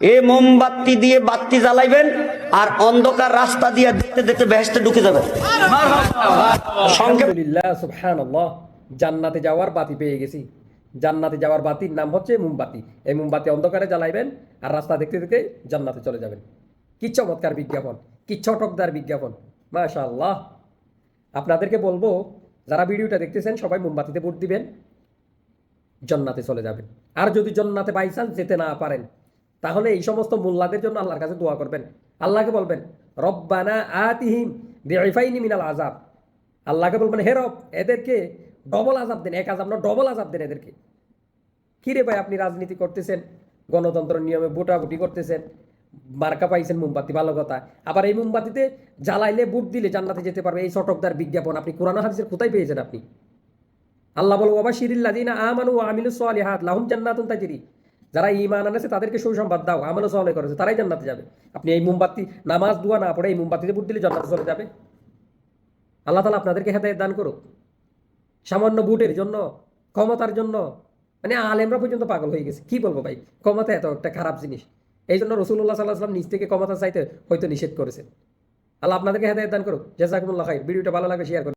এ মোমবাতি দিয়ে বাতি জ্বালাইবেন আর অন্ধকার রাস্তা দিয়ে দেখতে দেখতে বেহেস্তে ঢুকে যাবেন। জান্নাতে যাওয়ার বাতি পেয়ে গেছি। জান্নাতে যাওয়ার বাতির নাম হচ্ছে মোমবাতি। এই মোমবাতি অন্ধকারে জ্বালাইবেন আর রাস্তা দেখতে দেখতে জান্নাতে চলে যাবেন। কি চমৎকার বিজ্ঞাপন, কি চটকদার বিজ্ঞাপন। মাশাআল্লাহ। আপনাদেরকে বলব, যারা ভিডিওটা দেখতেছেন, সবাই মোমবাতিতে ভোট দিবেন, জন্নাতে চলে যাবেন। আর যদি জন্নাতে বাই চান্স যেতে না পারেন তাহলে এই সমস্ত মোল্লাদের জন্য আল্লাহর কাছে দোয়া করবেন। আল্লাহকে বলবেন, রব্বানা আতিহিম বিআইফাইনি মিনাল আজাব আল্লাহকে বলবেন, হে রব, এদেরকে ডবল আজাব দেন, এক আজাব না, ডবল আজাব দেন এদেরকে। কি রে ভাই, আপনি রাজনীতি করতেছেন, গণতন্ত্র নিয়মে ভোটাভুটি করতেছেন, মার্কা পাইছেন মোমবাতি, ভালো কথা। আবার এই মোমবাতিতে জ্বালাইলে বুট দিলে জান্নাতে যেতে পারবে, এই চটকদার বিজ্ঞাপন, আপনি কোরআন হাদিসের কোথায় পেয়েছেন আপনি? আল্লাহ বলব বাবা শিরিল্লাদিনা আমানু আমিলু সালিহাত, লাহুম জান্নাতুন তাজরি। যারা ঈমান আনেছে, তাদেরকে সুসংবাদ দাও আমালু সালে করেছে, তারাই জান্নাতে যাবে। আপনি এই মোমবাতি, নামাজ, দুয়া না পড়ে এই মোমবাতিতে বুট দিলে জান্নাতে চলে যাবে। আল্লাহ তালা আপনাদেরকে হেদায়ত দান করুক। সামান্য বুটের জন্য, ক্ষমতার জন্য। মানে আলেমরা পর্যন্ত পাগল হয়ে গেছে। কি বলব ভাই? ক্ষমতা এত একটা খারাপ জিনিস। এই জন্য রসুল্লাহ সাল্লাহ সাল্লাম নিজ থেকে ক্ষমতা চাইতে হয়তো নিষেধ করেছেন। আল্লাহ আপনাদেরকে হেদায়ত দান করুক। জাজাকুমুল্লাহ খাই ভিডিওটা ভালো লাগে শেয়ার করুন।